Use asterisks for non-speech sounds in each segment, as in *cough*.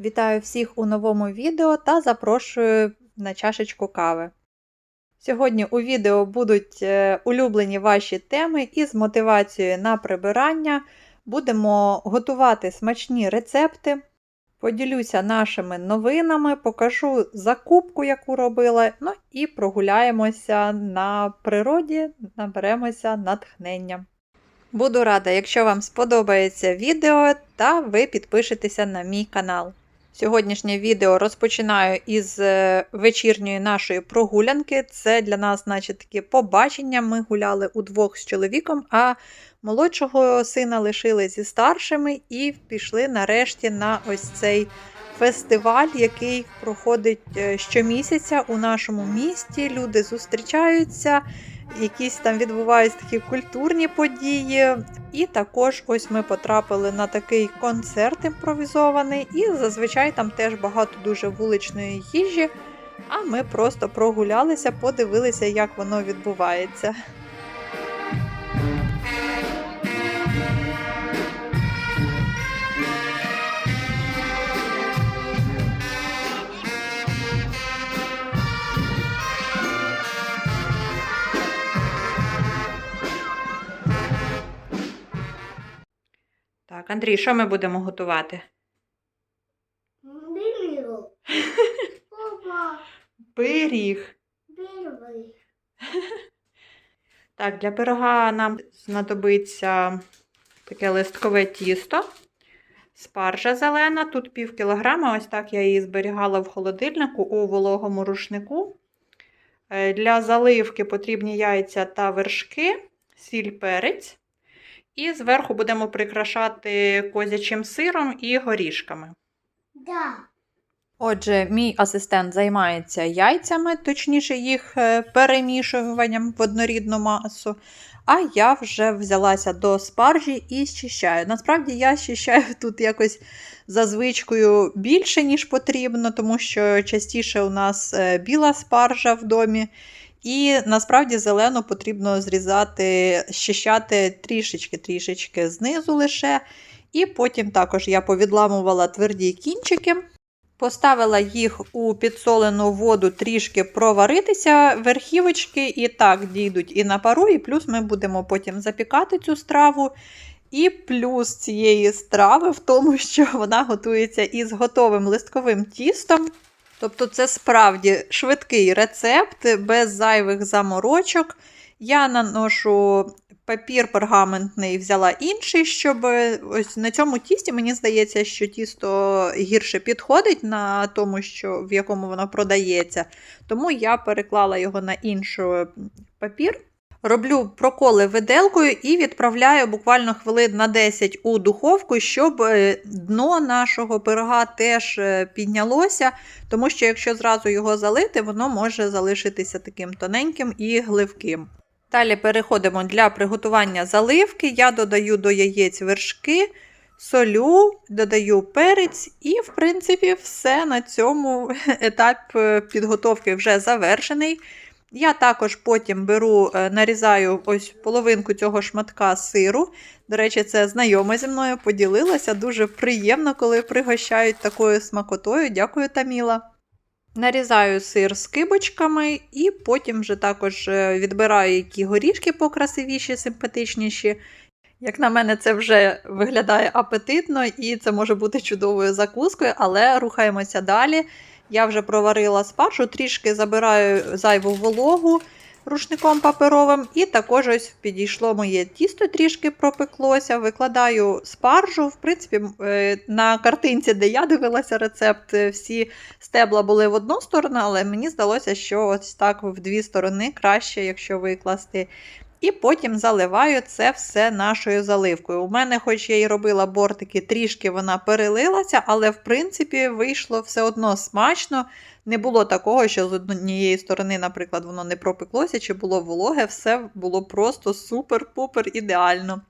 Вітаю всіх у новому відео та запрошую на чашечку кави. Сьогодні у відео будуть е, улюблені ваші теми із мотивацією на прибирання. Будемо готувати смачні рецепти. Поділюся нашими новинами, покажу закупку, яку робила, ну і прогуляємося на природі, наберемося натхнення. Буду рада, якщо вам сподобається відео та ви підпишетеся на мій канал. Сьогоднішнє відео розпочинаю із е, вечірньої нашої прогулянки. Це для нас, значить, таке побачення. Ми гуляли удвох з чоловіком, а молодшого сина лишили зі старшими і пішли нарешті на ось цей фестиваль, який проходить е, щомісяця у нашому місті. Люди зустрічаються якісь там відбуваються такі культурні події. І також ось ми потрапили на такий концерт імпровізований, і зазвичай там теж багато дуже вуличної їжі. А ми просто прогулялися, подивилися, як воно відбувається. Так, Андрій, що ми будемо готувати? Пиріг. *laughs* Так, для пирога нам знадобиться таке листкове тісто, спаржа зелена, тут пів кілограма, ось так я її зберігала в холодильнику у вологому рушнику. Е, Для заливки потрібні яйця та вершки, сіль перець. І зверху будемо прикрашати козячим сиром і горішками. Да. Отже, мій асистент займається яйцями, точніше їх е, перемішуванням в однорідну масу. А я вже взялася до спаржі і щищаю. Насправді я щищаю *laughs* тут якось за звичкою більше, ніж потрібно, тому що частіше у нас е, біла спаржа в домі. І насправді зелену потрібно зрізати, щищати трішечки-трішечки знизу лише. І потім також я повідламувала тверді кінчики. Поставила їх у підсолену воду трішки проваритися, верхівочки і так дійдуть і на пару, і плюс ми будемо потім запікати цю страву. І плюс цієї страви в тому, що вона готується із готовим листковим тістом. Тобто, це справді швидкий рецепт, без зайвих заморочок. Я наношу папір пергаментний, взяла інший, щоб ось на цьому тісті, мені здається, що тісто гірше підходить на тому, що, в якому воно продається. Тому я переклала його на інший папір. Роблю проколи виделкою і відправляю буквально хвилин на 10 у духовку, щоб е, дно нашого пирога теж е, піднялося, тому що якщо зразу його залити, воно може залишитися таким тоненьким і гливким. Далі переходимо для приготування заливки. Я додаю до яєць вершки, солю, додаю перець, і, в принципі, все на цьому *laughs* етап е, підготовки вже завершений. Я також потім беру, е, нарізаю ось половинку цього шматка сиру. До речі, це знайома зі мною поділилася. Дуже приємно, коли пригощають такою смакотою. Дякую, Таміла. Нарізаю сир скибочками і потім вже також е, відбираю які горішки покрасивіші, симпатичніші. Як на мене, це вже виглядає апетитно і це може бути чудовою закускою, але рухаємося далі. Я вже проварила спаржу, трішки забираю зайву вологу рушником паперовим, і також ось підійшло моє тісто, трішки пропеклося. Викладаю спаржу. В принципі, е, на картинці, де я дивилася рецепт, е, всі стебла були в одну сторону, але мені здалося, що ось так в дві сторони краще, якщо викласти. І потім заливаю це все нашою заливкою. У мене, хоч я і робила бортики, трішки вона перелилася, але, в принципі, вийшло все одно смачно. Не було такого, що з однієї сторони, наприклад, воно не пропеклося чи було вологе, все було просто супер-пупер ідеально.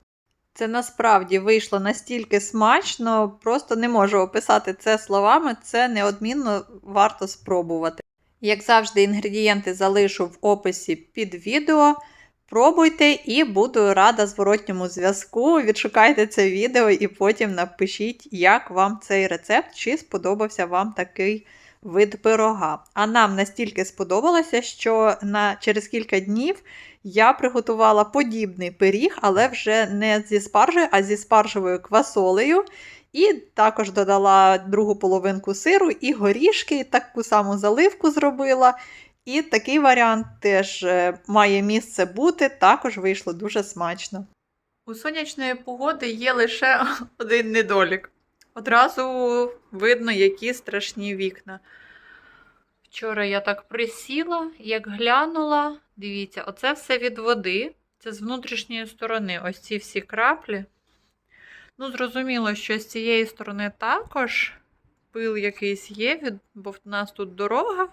Це насправді вийшло настільки смачно, просто не можу описати це словами, це неодмінно варто спробувати. Як завжди, інгредієнти залишу в описі під відео. Пробуйте і буду рада зворотньому зв'язку. Відшукайте це відео і потім напишіть, як вам цей рецепт, чи сподобався вам такий вид пирога. А нам настільки сподобалося, що на, через кілька днів я приготувала подібний пиріг, але вже не зі спаржею, а зі спаржевою квасолею. І також додала другу половинку сиру і горішки, і таку саму заливку зробила. І такий варіант теж е, має місце бути, також вийшло дуже смачно. У сонячної погоди є лише *laughs* один недолік. Одразу видно, які страшні вікна. Вчора я так присіла, як глянула. Дивіться, оце все від води. Це з внутрішньої сторони. Ось ці всі краплі. Ну, зрозуміло, що з цієї сторони також пил якийсь є, бо в нас тут дорога.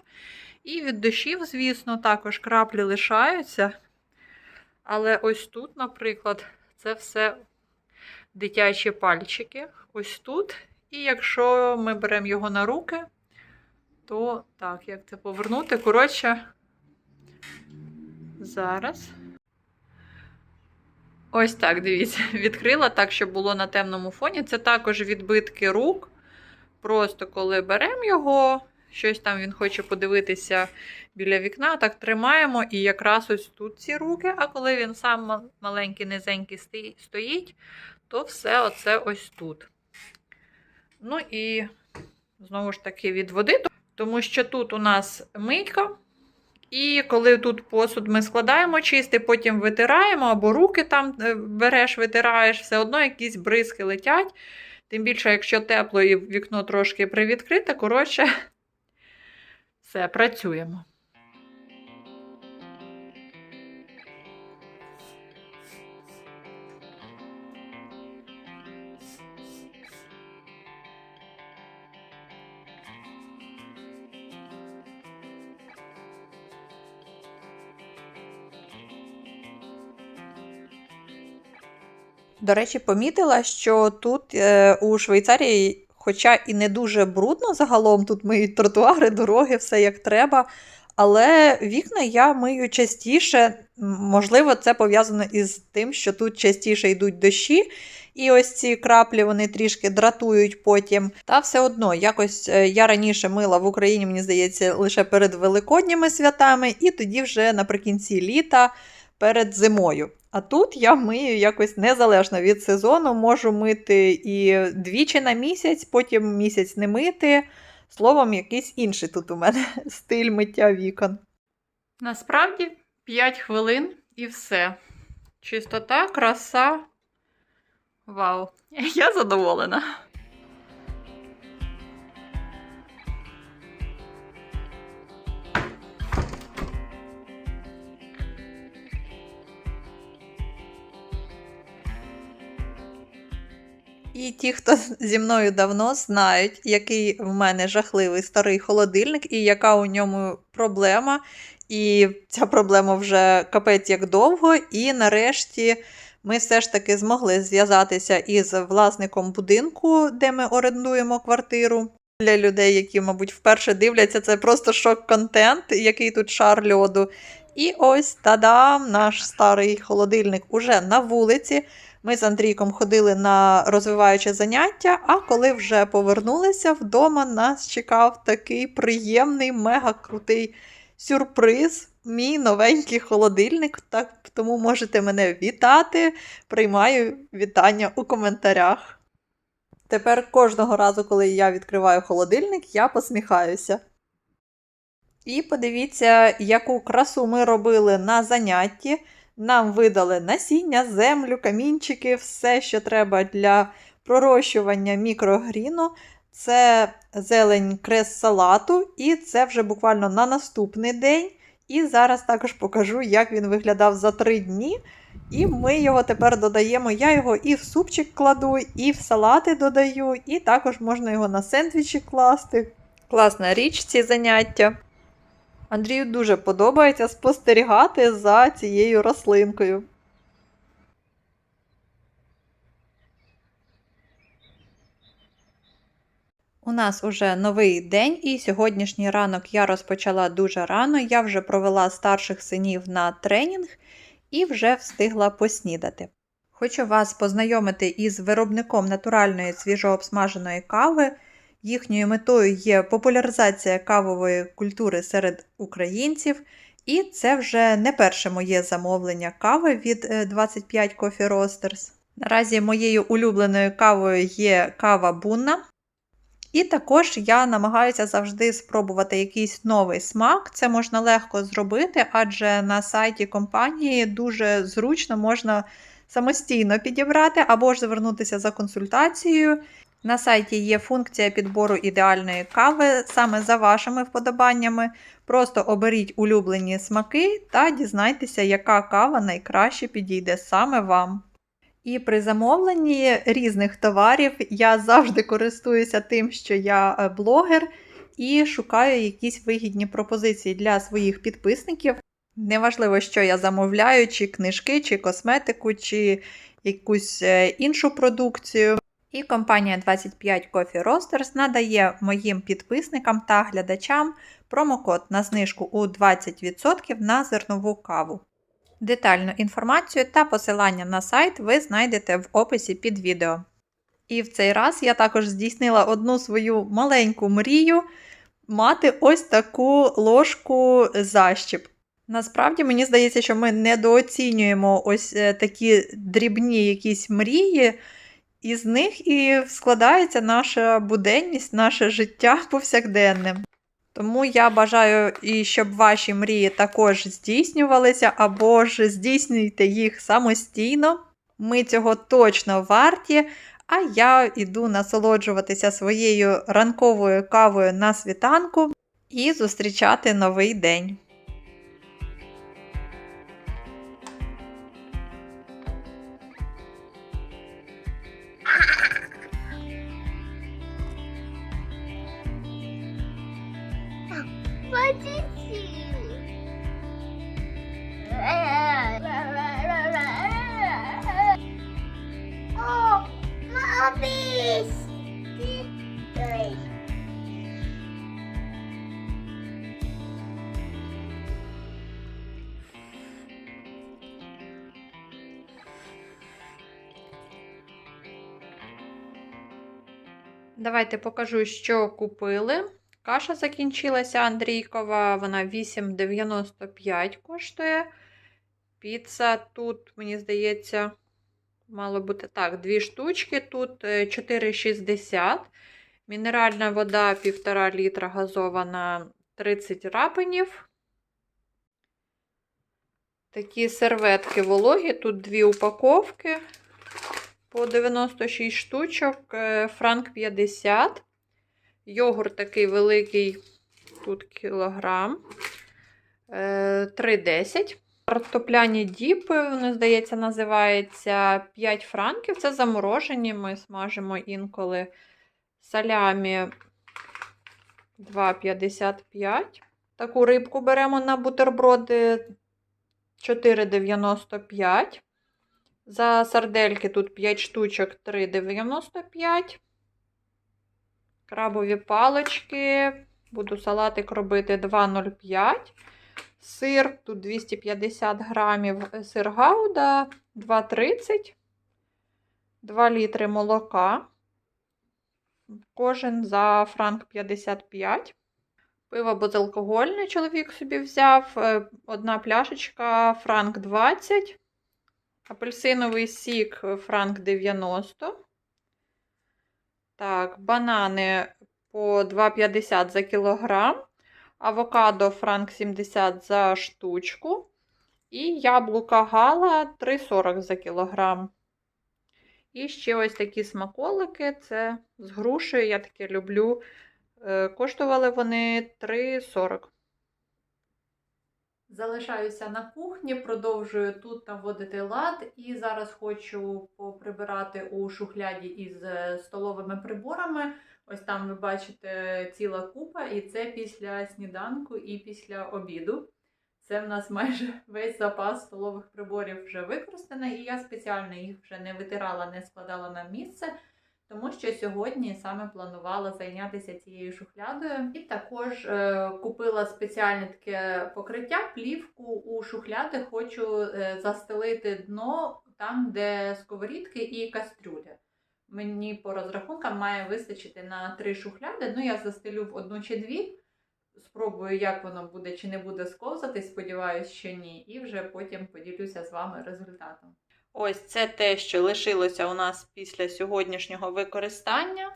І від дощів, звісно, також краплі лишаються. Але ось тут, наприклад, це все дитячі пальчики. Ось тут. І якщо ми беремо його на руки, то так, як це повернути? Коротше, зараз. Ось так, дивіться, *laughs* відкрила так, щоб було на темному фоні. Це також відбитки рук. Просто коли беремо його, щось там він хоче подивитися біля вікна, так тримаємо, і якраз ось тут ці руки. А коли він сам маленький, низенький стоїть, то все оце ось тут. Ну і знову ж таки від води, тому що тут у нас мийка. І коли тут посуд ми складаємо чистий, потім витираємо, або руки там е, береш, витираєш, все одно якісь бризки летять. Тим більше, якщо тепло і вікно трошки привідкрите, коротше, все, працюємо. До речі, помітила, що тут е, у Швейцарії, хоча і не дуже брудно загалом, тут миють тротуари, дороги, все як треба. Але вікна я мию частіше. Можливо, це пов'язано із тим, що тут частіше йдуть дощі, і ось ці краплі вони трішки дратують потім. Та все одно, якось е, я раніше мила в Україні, мені здається, лише перед великодніми святами, і тоді вже наприкінці літа перед зимою. А тут я мию якось незалежно від сезону, можу мити і двічі на місяць, потім місяць не мити. Словом, якийсь інший тут у мене *laughs* стиль миття вікон. Насправді 5 хвилин і все. Чистота, краса. Вау! *laughs* Я задоволена. І ті, хто зі мною давно знають, який в мене жахливий старий холодильник і яка у ньому проблема. І ця проблема вже капець як довго. І нарешті ми все ж таки змогли зв'язатися із власником будинку, де ми орендуємо квартиру. Для людей, які, мабуть, вперше дивляться, це просто шок-контент, який тут шар льоду. І ось тадам, наш старий холодильник уже на вулиці. Ми з Андрійком ходили на розвиваюче заняття, а коли вже повернулися вдома, нас чекав такий приємний, мега крутий сюрприз. Мій новенький холодильник. Так, тому можете мене вітати. Приймаю вітання у коментарях. Тепер кожного разу, коли я відкриваю холодильник, я посміхаюся. І подивіться, яку красу ми робили на занятті. Нам видали насіння, землю, камінчики, все, що треба для пророщування мікрогріну. Це зелень крес салату, і це вже буквально на наступний день. І зараз також покажу, як він виглядав за три дні. І ми його тепер додаємо. Я його і в супчик кладу, і в салати додаю, і також можна його на сендвічі класти. Класна річ ці заняття. Андрію дуже подобається спостерігати за цією рослинкою. У нас уже новий день, і сьогоднішній ранок я розпочала дуже рано. Я вже провела старших синів на тренінг, і вже встигла поснідати. Хочу вас познайомити із виробником натуральної свіжообсмаженої кави. Їхньою метою є популяризація кавової культури серед українців, і це вже не перше моє замовлення кави від е, 25 Coffee Roasters. Наразі моєю улюбленою кавою є кава Бунна. І також я намагаюся завжди спробувати якийсь новий смак. Це можна легко зробити, адже на сайті компанії дуже зручно можна самостійно підібрати або ж звернутися за консультацією. На сайті є функція підбору ідеальної кави саме за вашими вподобаннями. Просто оберіть улюблені смаки та дізнайтеся, яка кава найкраще підійде саме вам. І при замовленні різних товарів я завжди користуюся тим, що я е, блогер, і шукаю якісь вигідні пропозиції для своїх підписників. Неважливо, що я замовляю, чи книжки, чи косметику, чи якусь е, іншу продукцію. І компанія 25 Coffee Roasters надає моїм підписникам та глядачам промокод на знижку у 20% на зернову каву. Детальну інформацію та посилання на сайт ви знайдете в описі під відео. І в цей раз я також здійснила одну свою маленьку мрію мати ось таку ложку защіп. Насправді мені здається, що ми недооцінюємо ось е, такі дрібні якісь мрії, і з них і складається наша буденність, наше життя *laughs* повсякденне. Тому я бажаю і щоб ваші мрії також здійснювалися, або ж здійснюйте їх самостійно. Ми цього точно варті. А я йду насолоджуватися своєю ранковою кавою на світанку і зустрічати новий день. Давайте покажу, що купили. Каша закінчилася Андрійкова, вона 8,95 коштує. Піца тут, мені здається, мало бути так, дві штучки. Тут е, 4,60. Мінеральна вода 1,5 літра газована 30 рапинів. Такі серветки вологі, тут дві упаковки по 96 штучок, е, франк 50. Йогурт такий великий, тут кілограм. Е, 3,10. Картопляні діпи, вони, здається, називається 5 франків. Це заморожені. Ми смажимо інколи салямі 2,55. Таку рибку беремо на бутерброди 4,95. За сардельки тут 5 штучок 3,95. Крабові палички. Буду салатик робити 2,05. Сир, тут 250 грамів сир гауда, 2,30. 2 літри молока. Кожен за франк 55. Пиво безалкогольне чоловік собі взяв. Е, Одна пляшечка франк 20. Апельсиновий сік франк 90. Так, банани по 2,50 за кілограм. Авокадо франк 70 за штучку. І яблука гала 3,40 за кілограм. І ще ось такі смаколики. Це з грушею, я таке люблю. Е, Коштували вони 3,40. Залишаюся на кухні, продовжую тут наводити лад. І зараз хочу поприбирати у шухляді із е, столовими приборами. Ось там ви бачите ціла купа, і це після сніданку і після обіду. Це в нас майже *laughs* весь запас столових приборів вже використаний, і я спеціально їх вже не витирала, не складала на місце. Тому що сьогодні саме планувала зайнятися цією шухлядою, і також е, купила спеціальне таке покриття, плівку у шухляди. Хочу е, застелити дно там, де сковорідки і кастрюля. Мені по розрахункам має вистачити на три шухляди. Ну, я застелю в одну чи дві. Спробую, як воно буде, чи не буде сковзати. Сподіваюсь, що ні. І вже потім поділюся з вами результатом. Ось це те, що лишилося у нас після сьогоднішнього використання.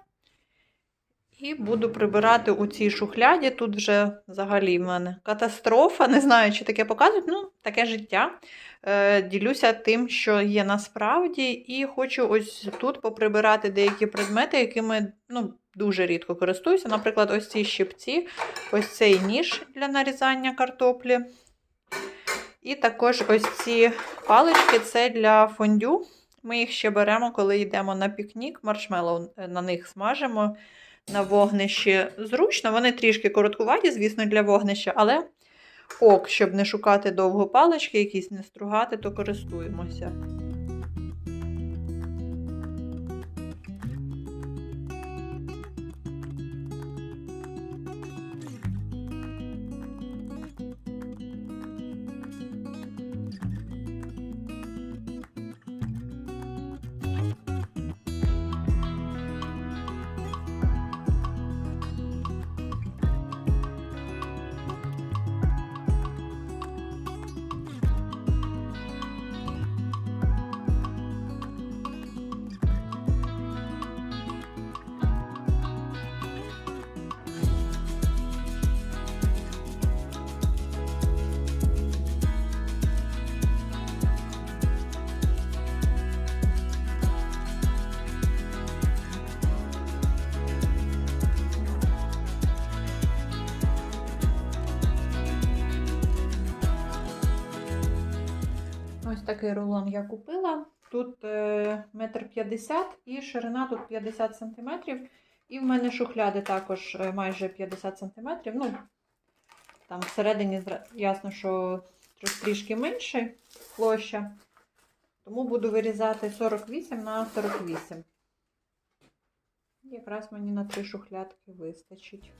І буду прибирати у цій шухляді. Тут вже взагалі в мене катастрофа. Не знаю, чи таке показують. Ну, таке життя. Е, ділюся тим, що є насправді, і хочу ось тут поприбирати деякі предмети, якими ну, дуже рідко користуюся. Наприклад, ось ці щипці, ось цей ніж для нарізання картоплі. І також ось ці палички це для фондю. Ми їх ще беремо, коли йдемо на пікнік, маршмеллоу на них смажимо на вогнищі. Зручно, вони трішки короткуваті, звісно, для вогнища, але ок, щоб не шукати довго палички, якісь не стругати, то користуємося. Такий рулон я купила. Тут е, метр п'ятдесят і ширина тут 50 сантиметрів. І в мене шухляди також е, майже 50 сантиметрів. Ну, там всередині ясно, що трішки менше площа. Тому буду вирізати 48 на 48. Якраз мені на три шухлядки вистачить.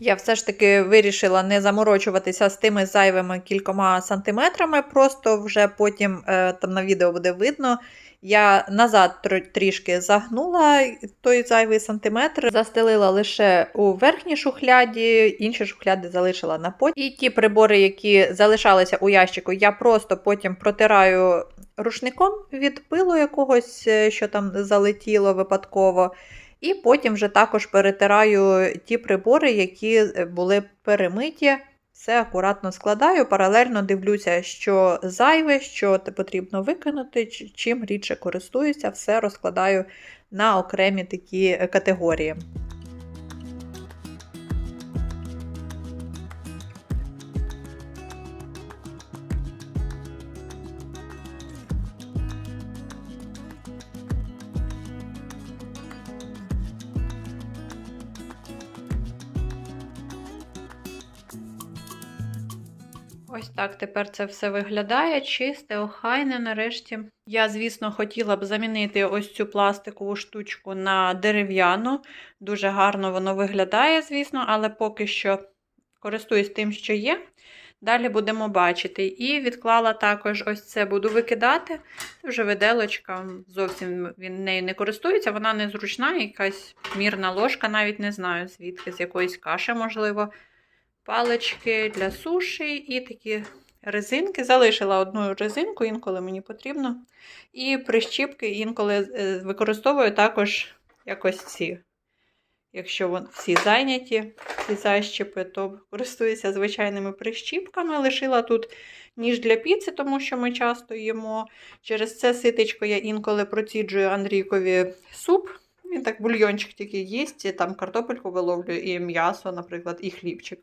Я все ж таки вирішила не заморочуватися з тими зайвими кількома сантиметрами, просто вже потім е, там на відео буде видно. Я назад тр- трішки загнула той зайвий сантиметр, застелила лише у верхній шухляді, інші шухляди залишила на потім. І ті прибори, які залишалися у ящику, я просто потім протираю рушником від пилу якогось, е, що там залетіло випадково. І потім вже також перетираю ті прибори, які е, були перемиті. Все акуратно складаю, паралельно дивлюся, що зайве, що потрібно викинути, чим рідше користуюся, все розкладаю на окремі такі е, категорії. Так тепер це все виглядає чисте, охайне нарешті. Я, звісно, хотіла б замінити ось цю пластикову штучку на дерев'яну. Дуже гарно воно виглядає, звісно, але поки що користуюсь тим, що є. Далі будемо бачити. І відклала також ось це буду викидати. Це вже виделочка, зовсім він нею не користується, вона незручна, якась мірна ложка, навіть не знаю, звідки, з якоїсь каші, можливо палички для суші і такі резинки. Залишила одну резинку, інколи мені потрібно. І прищіпки інколи е, використовую також якось ці. Якщо всі зайняті, ці защіпи, то користуюся звичайними прищіпками. Лишила тут ніж для піци, тому що ми часто їмо. Через це ситечко я інколи проціджую Андрійкові суп. Він так бульйончик тільки їсть, там картопельку виловлюю, і м'ясо, наприклад, і хлібчик.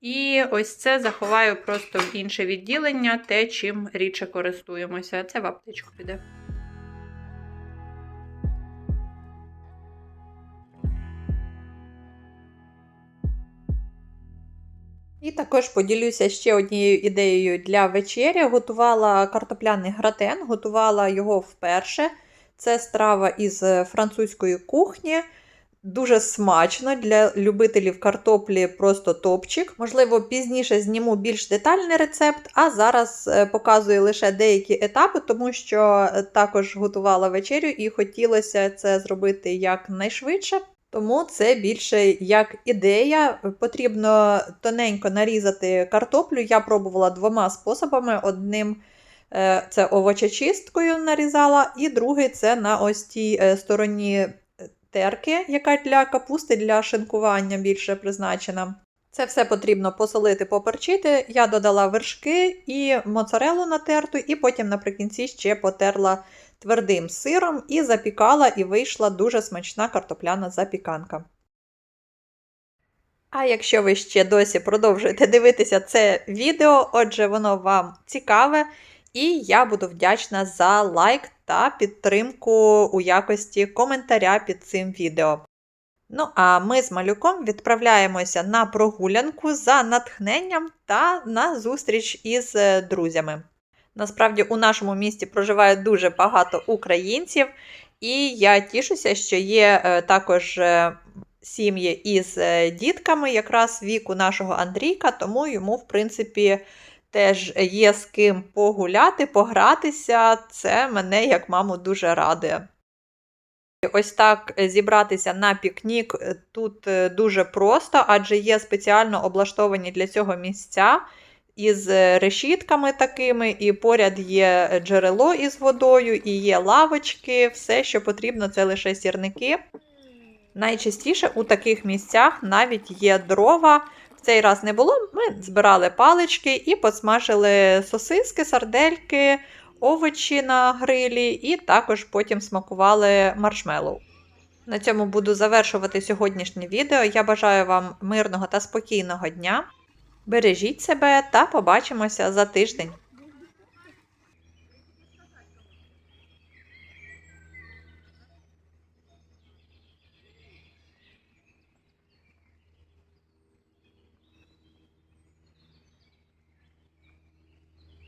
І ось це заховаю просто в інше відділення, те, чим рідше користуємося. Це в аптечку піде. І також поділюся ще однією ідеєю для вечері. Готувала картопляний гратен, готувала його вперше. Це страва із французької кухні. Дуже смачно для любителів картоплі просто топчик. Можливо, пізніше зніму більш детальний рецепт, а зараз е, показую лише деякі етапи, тому що е, також готувала вечерю і хотілося це зробити якнайшвидше. Тому це більше як ідея. Потрібно тоненько нарізати картоплю. Я пробувала двома способами. Одним е, це овочечисткою нарізала, і другий це на ось тій стороні терки, яка для капусти, для шинкування більше призначена. Це все потрібно посолити, поперчити. Я додала вершки і моцарелу натерту, і потім наприкінці ще потерла твердим сиром і запікала, і вийшла дуже смачна картопляна запіканка. А якщо ви ще досі продовжуєте дивитися це відео, отже, воно вам цікаве, і я буду вдячна за лайк та підтримку у якості коментаря під цим відео. Ну, а ми з малюком відправляємося на прогулянку за натхненням та на зустріч із е, друзями. Насправді, у нашому місті проживає дуже багато українців, і я тішуся, що є е, також е, сім'ї із дітками, якраз віку нашого Андрійка, тому йому, в принципі, теж є з ким погуляти, погратися. Це мене, як маму, дуже радує. Ось так зібратися на пікнік е, тут е, дуже просто, адже є спеціально облаштовані для цього місця із е, решітками такими, і поряд є джерело із водою, і є лавочки, все, що потрібно, це лише сірники. Найчастіше у таких місцях навіть є дрова. Цей раз не було. Ми збирали палички і посмажили сосиски, сардельки, овочі на грилі, і також потім смакували маршмеллоу. На цьому буду завершувати сьогоднішнє відео. Я бажаю вам мирного та спокійного дня. Бережіть себе та побачимося за тиждень.